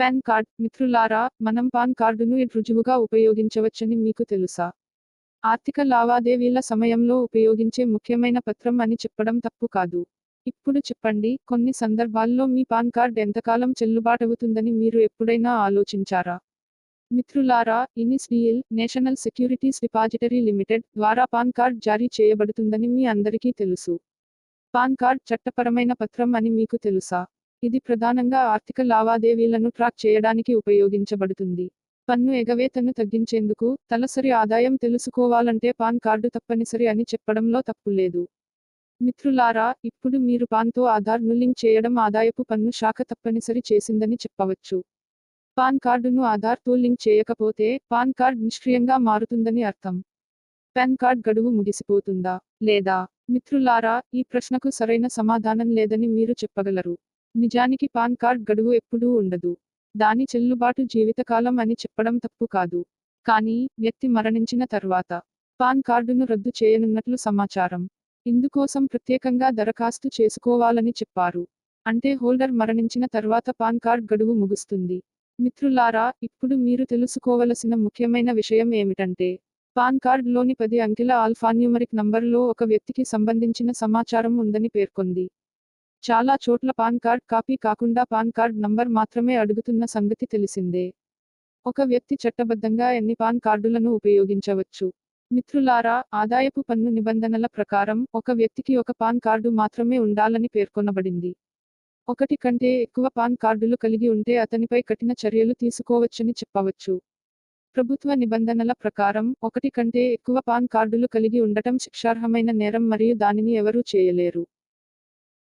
Pan card. మిత్రులారా మనం pan కార్డును రుజువుగా ఉపయోగించవచ్చని మీకు తెలుసా? ఆర్థిక లావాదేవీల సమయంలో ఉపయోగించే ముఖ్యమైన పత్రం అని చెప్పడం తప్పు కాదు. ఇప్పుడు చెప్పండి కొన్ని సందర్భాల్లో మీ పాన్ కార్డ్ ఎంతకాలం చెల్లుబాటవుతుందని మీరు ఎప్పుడైనా ఆలోచించారా? మిత్రులారా NSDL National Securities Depository Limited ద్వారా పాన్ కార్డ్ జారీ చేయబడుతుందని మీ అందరికీ తెలుసు. పాన్ కార్డ్ చట్టపరమైన పత్రం అని మీకు తెలుసా? ఇది ప్రధానంగా ఆర్థిక లావాదేవీలను ట్రాక్ చేయడానికి ఉపయోగించబడుతుంది. పన్ను ఎగవేతను తగ్గించేందుకు తలసరి ఆదాయం తెలుసుకోవాలంటే పాన్ కార్డు తప్పనిసరి అని చెప్పడంలో తప్పు లేదు. మిత్రులారా ఇప్పుడు మీరు పాన్తో ఆధార్ను లింక్ చేయడం ఆదాయపు పన్ను శాఖ తప్పనిసరి చేసిందని చెప్పవచ్చు. పాన్ కార్డును ఆధార్తో లింక్ చేయకపోతే పాన్ కార్డ్ నిష్క్రియంగా మారుతుందని అర్థం. పాన్ కార్డ్ గడువు ముగిసిపోతుందా? లేదా? మిత్రులారా ఈ ప్రశ్నకు సరైన సమాధానం లేదని మీరు చెప్పగలరు. నిజానికి పాన్ కార్డ్ గడువు ఎప్పుడూ ఉండదు. దాని చెల్లుబాటు జీవితకాలం అని చెప్పడం తప్పు కాదు. కానీ వ్యక్తి మరణించిన తర్వాత పాన్ కార్డును రద్దు చేయనున్నట్లు సమాచారం. ఇందుకోసం ప్రత్యేకంగా దరఖాస్తు చేసుకోవాలని చెప్పారు. అంటే హోల్డర్ మరణించిన తర్వాత పాన్ కార్డ్ గడువు ముగుస్తుంది. మిత్రులారా ఇప్పుడు మీరు తెలుసుకోవలసిన ముఖ్యమైన విషయం ఏమిటంటే పాన్ కార్డులోని పది అంకెల ఆల్ఫాన్యూమరిక్ నంబర్లో ఒక వ్యక్తికి సంబంధించిన సమాచారం ఉందని పేర్కొంది. చాలా చోట్ల పాన్ కార్డ్ కాపీ కాకుండా పాన్ కార్డ్ నంబర్ మాత్రమే అడుగుతున్న సంగతి తెలిసిందే. ఒక వ్యక్తి చట్టబద్ధంగా ఎన్ని పాన్ కార్డులను ఉపయోగించవచ్చు? మిత్రులారా ఆదాయపు పన్ను నిబంధనల ప్రకారం ఒక వ్యక్తికి ఒక పాన్ కార్డు మాత్రమే ఉండాలని పేర్కొనబడింది. ఒకటి కంటే ఎక్కువ పాన్ కార్డులు కలిగి ఉంటే అతనిపై కఠిన చర్యలు తీసుకోవచ్చని చెప్పవచ్చు. ప్రభుత్వ నిబంధనల ప్రకారం ఒకటి కంటే ఎక్కువ పాన్ కార్డులు కలిగి ఉండటం శిక్షార్హమైన నేరం మరియు దానిని ఎవరూ చేయలేరు.